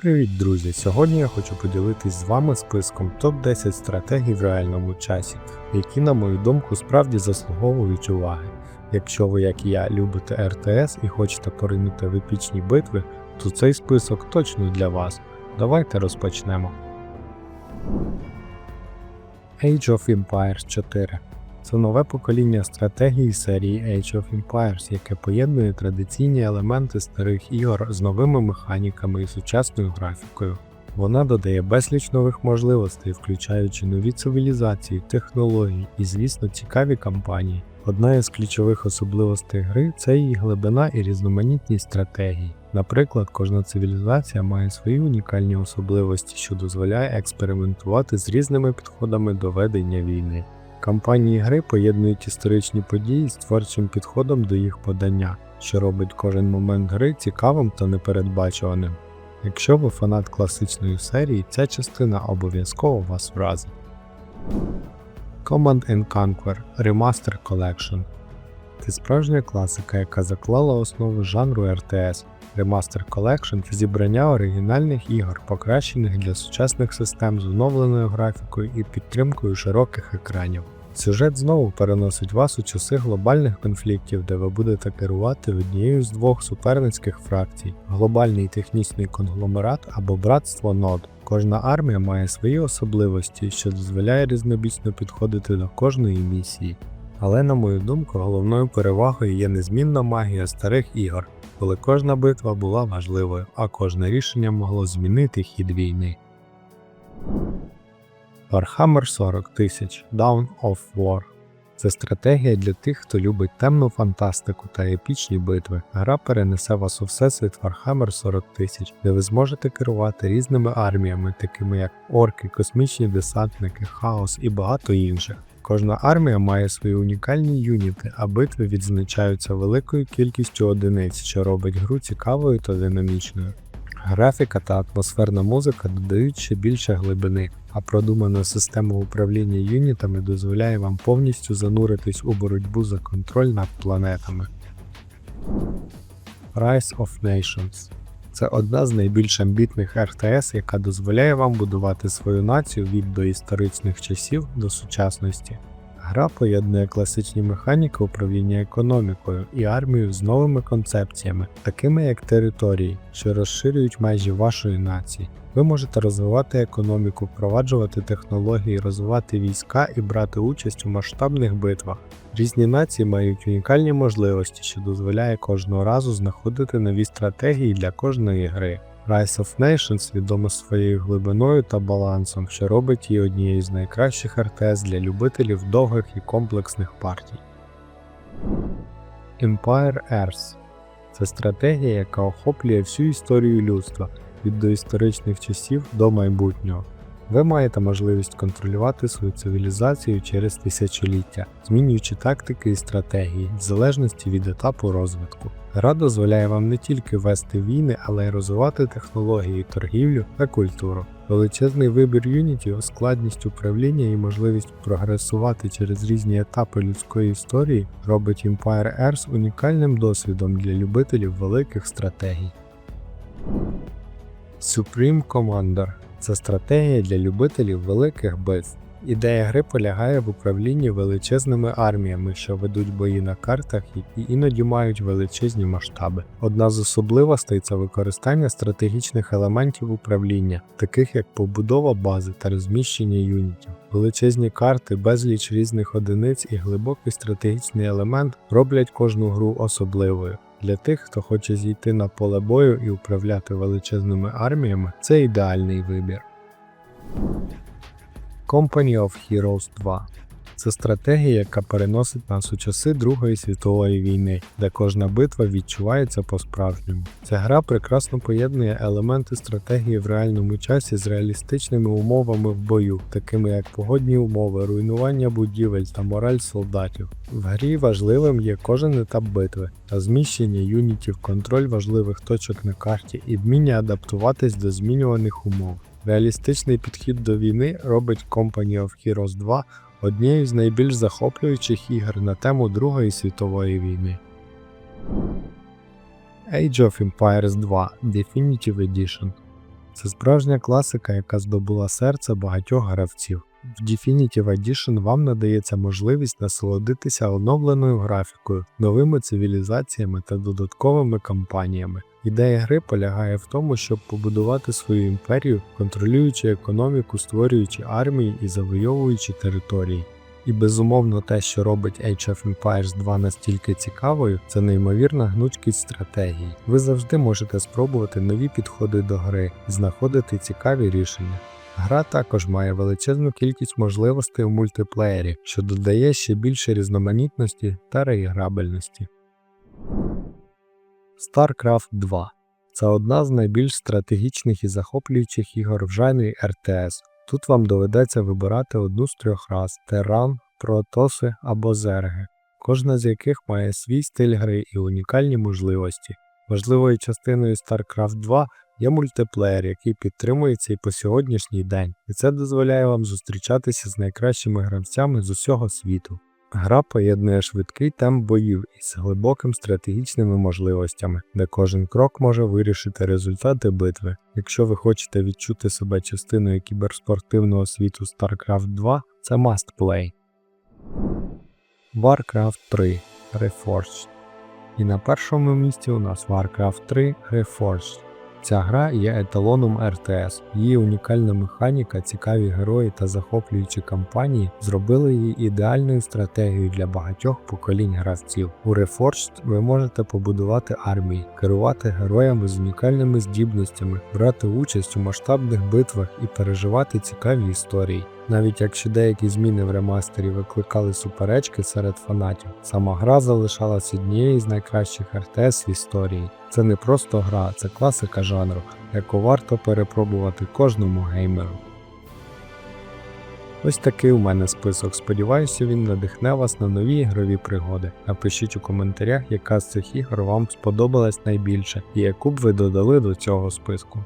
Привіт, друзі! Сьогодні я хочу поділитись з вами списком топ-10 стратегій в реальному часі, які, на мою думку, справді заслуговують уваги. Якщо ви, як і я, любите РТС і хочете поринути в епічні битви, то цей список точно для вас. Давайте розпочнемо. Age of Empires 4 це нове покоління стратегії серії Age of Empires, яке поєднує традиційні елементи старих ігор з новими механіками і сучасною графікою. Вона додає безліч нових можливостей, включаючи нові цивілізації, технології і, звісно, цікаві кампанії. Одна із ключових особливостей гри це її глибина і різноманітність стратегій. Наприклад, кожна цивілізація має свої унікальні особливості, що дозволяє експериментувати з різними підходами до ведення війни. Кампанії гри поєднують історичні події з творчим підходом до їх подання, що робить кожен момент гри цікавим та непередбачуваним. Якщо ви фанат класичної серії, ця частина обов'язково вас вразить. Command and Conquer Remaster Collection це справжня класика, яка заклала основу жанру RTS. Remaster Collection це зібрання оригінальних ігор, покращених для сучасних систем з оновленою графікою і підтримкою широких екранів. Сюжет знову переносить вас у часи глобальних конфліктів, де ви будете керувати однією з двох суперницьких фракцій глобальний технічний конгломерат або братство нод. Кожна армія має свої особливості, що дозволяє різнобічно підходити до кожної місії. Але, на мою думку, головною перевагою є незмінна магія старих ігор, коли кожна битва була важливою, а кожне рішення могло змінити хід війни. Warhammer 40 тисяч Dawn of War це стратегія для тих, хто любить темну фантастику та епічні битви. Гра перенесе вас у всесвіт Warhammer 40 тисяч, де ви зможете керувати різними арміями, такими як орки, космічні десантники, хаос і багато інших. Кожна армія має свої унікальні юніти, а битви відзначаються великою кількістю одиниць, що робить гру цікавою та динамічною. Графіка та атмосферна музика додають ще більше глибини, а продумана система управління юнітами дозволяє вам повністю зануритись у боротьбу за контроль над планетами. Rise of Nations це одна з найбільш амбітних РТС, яка дозволяє вам будувати свою націю від доісторичних часів до сучасності. Гра поєднує класичні механіки управління економікою і армією з новими концепціями, такими як території, що розширюють межі вашої нації. Ви можете розвивати економіку, впроваджувати технології, розвивати війська і брати участь у масштабних битвах. Різні нації мають унікальні можливості, що дозволяє кожного разу знаходити нові стратегії для кожної гри. Rise of Nations відома своєю глибиною та балансом, що робить її однією з найкращих РТС для любителів довгих і комплексних партій. Empire Earth це стратегія, яка охоплює всю історію людства від доісторичних часів до майбутнього. Ви маєте можливість контролювати свою цивілізацію через тисячоліття, змінюючи тактики і стратегії в залежності від етапу розвитку. Гра дозволяє вам не тільки вести війни, але й розвивати технології, торгівлю та культуру. Величезний вибір юнітів, складність управління і можливість прогресувати через різні етапи людської історії робить Empire Earth унікальним досвідом для любителів великих стратегій. Supreme Commander це стратегія для любителів великих битв. Ідея гри полягає в управлінні величезними арміями, що ведуть бої на картах, які іноді мають величезні масштаби. Одна з особливостей це використання стратегічних елементів управління, таких як побудова бази та розміщення юнітів. Величезні карти, безліч різних одиниць і глибокий стратегічний елемент роблять кожну гру особливою. Для тих, хто хоче зійти на поле бою і управляти величезними арміями, це ідеальний вибір. Company of Heroes 2 це стратегія, яка переносить нас у часи Другої світової війни, де кожна битва відчувається по-справжньому. Ця гра прекрасно поєднує елементи стратегії в реальному часі з реалістичними умовами в бою, такими як погодні умови, руйнування будівель та мораль солдатів. В грі важливим є кожен етап битви, та зміщення юнітів, контроль важливих точок на карті і вміння адаптуватись до змінюваних умов. Реалістичний підхід до війни робить Company of Heroes 2 однією з найбільш захоплюючих ігор на тему Другої світової війни. Age of Empires 2 Definitive Edition Це справжня класика, яка здобула серце багатьох гравців. В Definitive Edition вам надається можливість насолодитися оновленою графікою, новими цивілізаціями та додатковими кампаніями. Ідея гри полягає в тому, щоб побудувати свою імперію, контролюючи економіку, створюючи армії і завойовуючи території. І безумовно те, що робить Age of Empires 2 настільки цікавою, це неймовірна гнучкість стратегії. Ви завжди можете спробувати нові підходи до гри і знаходити цікаві рішення. Гра також має величезну кількість можливостей у мультиплеєрі, що додає ще більше різноманітності та реіграбельності. StarCraft 2 це одна з найбільш стратегічних і захоплюючих ігор в жанрі RTS. Тут вам доведеться вибирати одну з трьох рас теран, протоси або зерги, кожна з яких має свій стиль гри і унікальні можливості. Важливою частиною StarCraft 2 є мультиплеєр, який підтримується і по сьогоднішній день, і це дозволяє вам зустрічатися з найкращими гравцями з усього світу. Гра поєднує швидкий темп боїв із глибоким стратегічними можливостями, де кожен крок може вирішити результати битви. Якщо ви хочете відчути себе частиною кіберспортивного світу StarCraft 2, це must play. Warcraft 3 Reforged. І на першому місці у нас Warcraft 3 Reforged. Ця гра є еталоном РТС. Її унікальна механіка, цікаві герої та захоплюючі кампанії зробили її ідеальною стратегією для багатьох поколінь гравців. У Reforged ви можете побудувати армії, керувати героями з унікальними здібностями, брати участь у масштабних битвах і переживати цікаві історії. Навіть якщо деякі зміни в ремастері викликали суперечки серед фанатів, сама гра залишалась однією з найкращих РТС в історії. Це не просто гра, це класика жанру, яку варто перепробувати кожному геймеру. Ось такий у мене список. Сподіваюся, він надихне вас на нові ігрові пригоди. Напишіть у коментарях, яка з цих ігор вам сподобалась найбільше і яку б ви додали до цього списку.